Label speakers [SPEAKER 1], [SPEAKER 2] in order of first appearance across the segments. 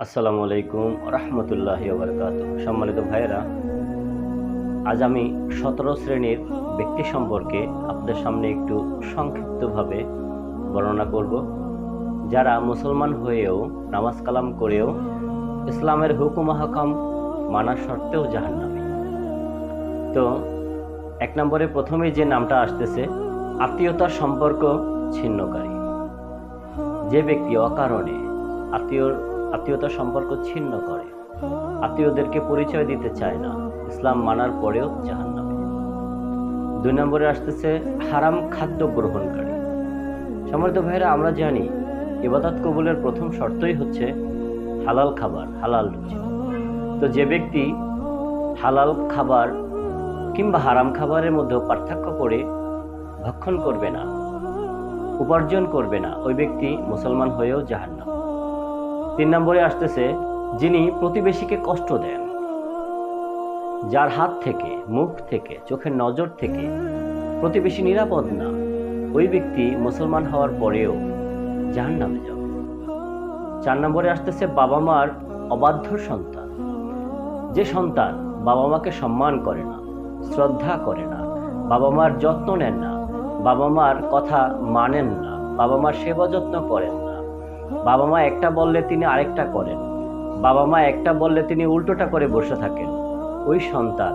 [SPEAKER 1] আসসালামু আলাইকুম রহমতুল্লাহ বরকাত সম্মানিত ভাইয়েরা, আজ আমি সতেরো শ্রেণির ব্যক্তি সম্পর্কে আপনাদের সামনে একটু সংক্ষিপ্তভাবে বর্ণনা করব। যারা মুসলমান হয়েও নামাজ কালাম করেও ইসলামের হুকুম হাকাম মানা সত্ত্বেও জাহান্নামী। তো, এক নম্বরে প্রথমেই যে নামটা আসতেছে, আত্মীয়তার সম্পর্ক ছিন্নকারী। যে ব্যক্তি অকারণে আত্মীয় আত্মীয়তার সম্পর্ক ছিন্ন করে। আত্মীয়দেরকে পরিচয় দিতে চায় না। ইসলাম মানার পরেও জাহান্নামে। দুই নম্বরে আসতেছে হারাম খাদ্য গ্রহণকারী। সম্মানিত ভাইরা আমরা জানি ইবাদত কবুলের প্রথম শর্তই হচ্ছে হালাল খাবার, হালাল রুচি। তো যে ব্যক্তি হালাল খাবার কিংবা হারাম খাবারের মধ্যে পার্থক্য করে ভক্ষণ করবে না, উপার্জন করবে না, ওই ব্যক্তি মুসলমান হয়েও জাহান্নাম। তিন নম্বরে আসতেছে, যিনি প্রতিবেশীকে কষ্ট দেন। যার হাত থেকে, মুখ থেকে, চোখের নজর থেকে প্রতিবেশী নিরাপদ না, ওই ব্যক্তি মুসলমান হওয়ার পরেও জাহান নামে যাবে। চার নম্বরে আসতেছে বাবা মার অবাধ্য সন্তান। যে সন্তান বাবা মাকে সম্মান করে না, শ্রদ্ধা করে না, বাবা মার যত্ন নেন না, বাবা মার কথা মানেন না, বাবা মার সেবা যত্ন করেন না বাবা মা একটা বললে তিনি আরেকটা করেন। বাবা মা একটা বললে তিনি উল্টোটা করে বসে থাকেন। ওই সন্তান,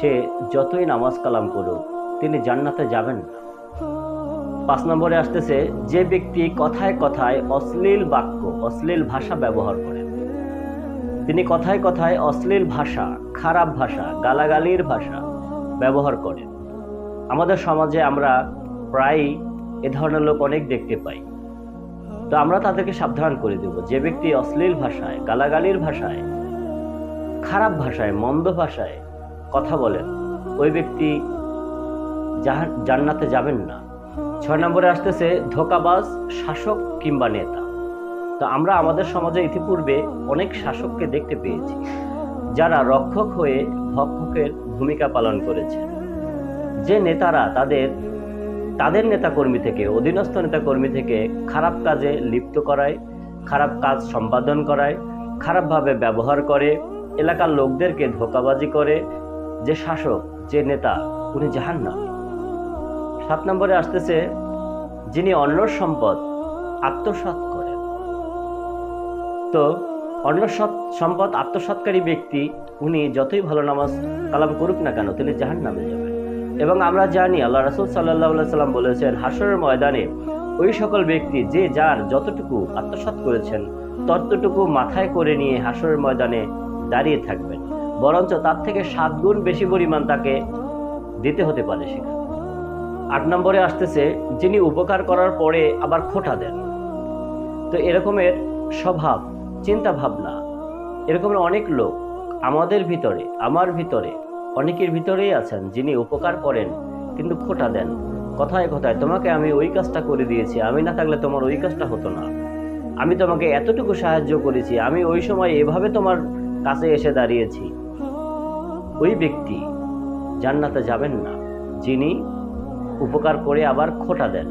[SPEAKER 1] সে যতই নামাজ কালাম করুক, তিনি জান্নাতে যাবেন না। পাঁচ নম্বরে আসতেছে, যে ব্যক্তি কথায় কথায় অশ্লীল বাক্য, অশ্লীল ভাষা ব্যবহার করেন তিনি কথায় কথায় অশ্লীল ভাষা, খারাপ ভাষা, গালাগালির ভাষা ব্যবহার করেন। আমাদের সমাজে আমরা প্রায়ই এ ধরনের লোক অনেক দেখতে পাই। তো আমরা তাদেরকে সাবধান করে দেব। যে ব্যক্তি অশ্লীল ভাষায়, গালাগালির ভাষায়, খারাপ ভাষায়, মন্দ ভাষায় কথা বলেন, ওই ব্যক্তি জান্নাতে যাবেন না। ছয় নম্বরে আসতেছে ধোকাবাজ, শাসক কিংবা নেতা। তো আমরা আমাদের সমাজে ইতিপূর্বে অনেক শাসককে দেখতে পেয়েছি, যারা রক্ষক হয়ে ভক্ষকের ভূমিকা পালন করেছে। যে নেতারা তাদের তাদের নেতাকর্মী থেকে, অধীনস্থ নেতাকর্মী থেকে খারাপ কাজে লিপ্ত করায়, খারাপ কাজ সম্পাদন করায়, খারাপভাবে ব্যবহার করে, এলাকার লোকদেরকে ধোকাবাজি করে, যে শাসক, যে নেতা, উনি জাহান না সাত নম্বরে আসতেছে, যিনি অন্য সম্পদ আত্মসাৎ করেন। তো অন্য সম্পদ আত্মসাৎকারী ব্যক্তি, উনি যতই ভালো নামাজ কালাম করুক না কেন, তিনি জাহান নামে যাবেন। এবং আমরা জানি আল্লাহ রাসুল সাল্লাহ সাল্লাম বলেছেন হাসরের ময়দানে ওই সকল ব্যক্তি যে যার যতটুকু আত্মসাৎ করেছেন, ততটুকু মাথায় করে নিয়ে হাসরের ময়দানে দাঁড়িয়ে থাকবেন। বরঞ্চ তার থেকে সাত গুণ বেশি পরিমাণ তাকে দিতে হতে পারে সেখানে। আট নম্বরে আসতেছে, যিনি উপকার করার পরে আবার খোটা দেন। তো এরকমের স্বভাব, চিন্তা ভাবনা, এরকমের অনেক লোক আমাদের ভিতরে, আমার ভিতরে অনেকের ভিতরেই আছেন যিনি উপকার করেন, কিন্তু খোটা দেন। কথায় কথায়, তোমাকে আমি ওই কাজটা করে দিয়েছি। আমি না থাকলে তোমার ওই কাজটা হতো না। আমি তোমাকে এতটুকু সাহায্য করেছি। আমি ওই সময় এভাবে তোমার কাছে এসে দাঁড়িয়েছি। ওই ব্যক্তি জান্নাতে যাবেন না, যিনি উপকার করে আবার খোটা দেন।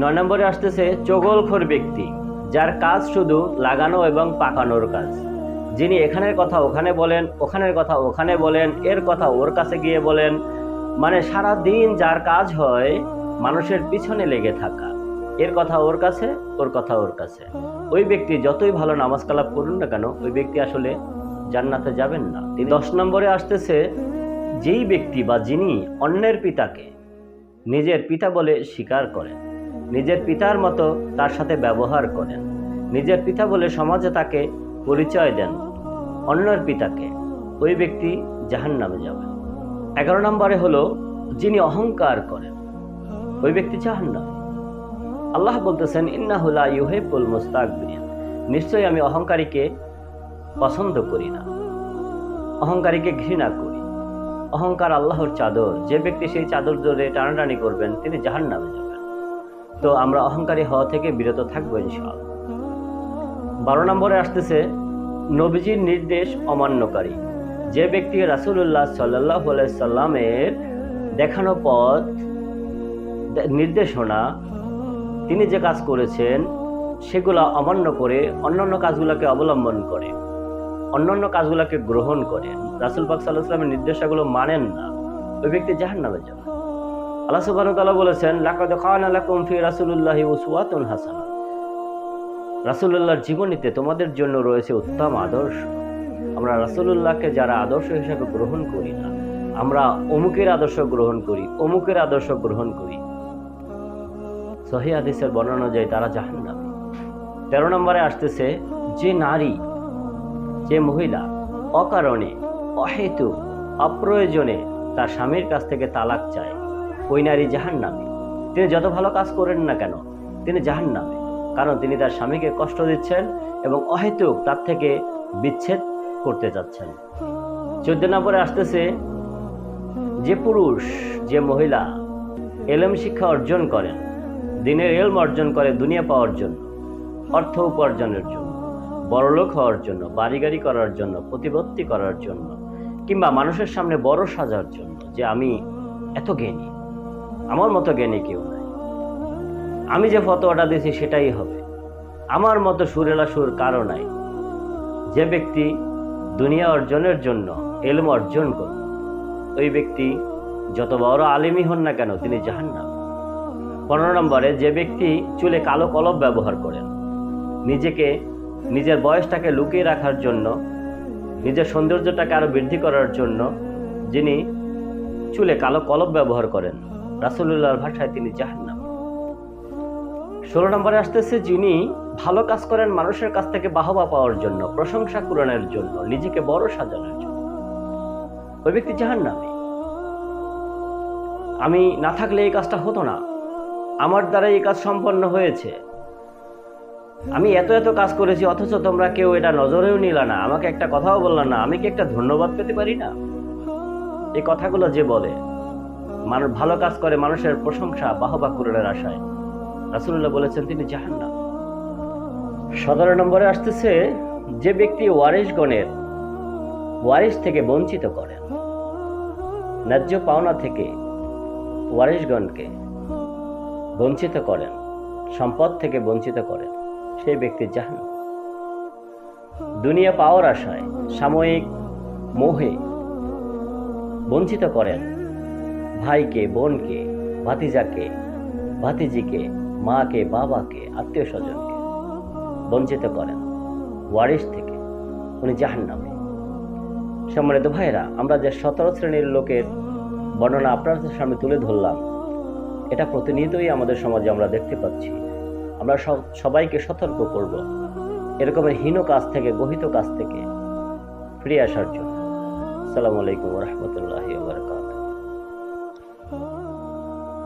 [SPEAKER 1] নয় নম্বরে আসতেছে চগলখোর ব্যক্তি, যার কাজ শুধু লাগানো এবং পাকানোর কাজ। যিনি এখানের কথা ওখানে বলেন, ওখানের কথা ওখানে বলেন, এর কথা ওর কাছে গিয়ে বলেন। মানে সারা দিন যার কাজ হয়, মানুষের পিছনে লেগে থাকা। এর কথা ওর কাছে, ওর কথা ওর কাছে। ওই ব্যক্তি যতই ভালো নামাজ কালাপ করুন না কেন, ওই ব্যক্তি আসলে জান্নাতে যাবেন না। তিনি দশ নম্বরে আসতেছে, যেই ব্যক্তি বা যিনি অন্যের পিতাকে নিজের পিতা বলে স্বীকার করেন, নিজের পিতার মতো তার সাথে ব্যবহার করেন, নিজের পিতা বলে সমাজে তাকে পরিচয় দেন অন্যের পিতাকে। ওই ব্যক্তি জাহান নামে যাবেন এগারো নম্বরে হলো যিনি অহংকার করেন। ওই ব্যক্তি জাহান নামে আল্লাহ বলতেছেন ইন্নাহুলা ইউহেবুল মুস্তাকবিরিন। নিশ্চয়ই আমি অহংকারীকে পছন্দ করি না। অহংকারীকে ঘৃণা করি। অহংকার আল্লাহর চাদর। যে ব্যক্তি সেই চাদর জোরে টানাটানি করবেন, তিনি জাহান নামে যাবেন। তো আমরা অহংকারী হওয়া থেকে বিরত থাকব ইনশাআল্লাহ। বারো নম্বরে আসতেছে, নবীজির নির্দেশ অমান্যকারী। যে ব্যক্তি রাসুল্লাহ সাল্লাহ সাল্লামের দেখানো পথ নির্দেশনা, তিনি যে কাজ করেছেন, সেগুলা অমান্য করে অন্যান্য কাজগুলোকে অবলম্বন করে, অন্যান্য কাজগুলোকে গ্রহণ করে। রাসুল পাক সাল্লাহ সাল্লামের নির্দেশাগুলো মানেন না। ওই ব্যক্তি জাহান নামে যাবে আল্লাহ ওয়া বলেছেন, লাকাদ কানা লাকুম ফি রাসূলিল্লাহি উসওয়াতুন হাসানাহ। রাসূলুল্লাহর জীবনীতে তোমাদের জন্য রয়েছে উত্তম আদর্শ। আমরা রাসূলুল্লাহকে যারা আদর্শ হিসাবে গ্রহণ করি না, আমরা অমুকের আদর্শ গ্রহণ করি, অমুকের আদর্শ গ্রহণ করি। সহি বর্ণনা অনুযায়ী তারা জাহান্নামী। তেরো নম্বরে আসতেছে, যে নারী, যে মহিলা অকারণে, অহেতু, অপ্রয়োজনে তার স্বামীর কাছ থেকে তালাক চায়, ওই নারী জাহান্নামী। তিনি যত ভালো কাজ করেন না কেন, তিনি জাহান্নামী। কারণ তিনি তার স্বামীকে কষ্ট দিচ্ছেন এবং অহেতুক তার থেকে বিচ্ছেদ করতে যাচ্ছেন চোদ্দ নম্বরে আসতেছে, যে পুরুষ, যে মহিলা এলম শিক্ষা অর্জন করেন, দিনের এলম অর্জন করে দুনিয়া পাওয়ার জন্য, অর্থ উপার্জনের জন্য, বড়লোক হওয়ার জন্য বাড়ি গাড়ি করার জন্য, প্রতিপত্তি করার জন্য, কিংবা মানুষের সামনে বড় সাজার জন্য, যে আমি এত জ্ঞানী, আমার মতো জ্ঞানী কেউ নাই। আমি যে ফতোয়াটা দিয়েছি সেটাই হবে। আমার মতো সুরেলা সুর কারও নাই। যে ব্যক্তি দুনিয়া অর্জনের জন্য এলম অর্জন করবে, ওই ব্যক্তি যত বড় আলিমই হন না কেন, তিনি জাহান্নাম। পনেরো নম্বরে, যে ব্যক্তি চুলে কালো কলব ব্যবহার করেন, নিজেকে, নিজের বয়সটাকে লুকিয়ে রাখার জন্য, নিজের সৌন্দর্যটাকে আরও বৃদ্ধি করার জন্য যিনি চুলে কালো কলব ব্যবহার করেন রাসুল্লাহর ভাষায় তিনি জাহান্নাম। ষোলো নম্বরে আসতেছে যিনি ভালো কাজ করেন মানুষের কাছ থেকে বাহবা পাওয়ার জন্য, প্রশংসা পূরণের জন্য, নিজেকে বড় সাজানোর জন্য। ওই ব্যক্তি জাহান্নামী। আমি না থাকলে এই কাজটা হতো না। আমার দ্বারা এই কাজ সম্পন্ন হয়েছে। আমি এত এত কাজ করেছি, অথচ তোমরা কেউ এটা নজরেও নিলা না। আমাকে একটা কথাও বললা না। আমি কি একটা ধন্যবাদ পেতে পারি না? এই কথাগুলো যে বলে মানুষ ভালো কাজ করে মানুষের প্রশংসা, বাহবা পূরণের আশায়। রাসুল্লাহ বলেছেন তিনি জাহান্না সতেরো নম্বরে আসতেছে, যে ব্যক্তি ওয়ারিশগণের ওয়ারিশ থেকে বঞ্চিত করেন ন্যায্য পাওনা থেকে ওয়ারিশগণকে বঞ্চিত করেন সম্পদ থেকে বঞ্চিত করেন সেই ব্যক্তি জাহান দুনিয়া পাওয়ার আশায়, সাময়িক মোহে বঞ্চিত করেন ভাইকে, বোনকে, ভাতিজাকে, ভাতিজিকে মাকে, বাবাকে আত্মীয় স্বজনকে বঞ্চিত করেন ওয়ারিশ থেকে। উনি জাহান নামে সম্মানিত ভাইরা আমরা যে সতেরো শ্রেণির লোকের বর্ণনা আপনাদের সামনে তুলে ধরলাম, এটা প্রতিনিয়তই আমাদের সমাজে আমরা দেখতে পাচ্ছি। আমরা সব- সবাইকে সতর্ক করব। এরকমের হীন কাজ থেকে, গহিত কাজ থেকে ফিরে আসার জন্য। আসসালামু আলাইকুম রহমতুল্লাহ বারকাত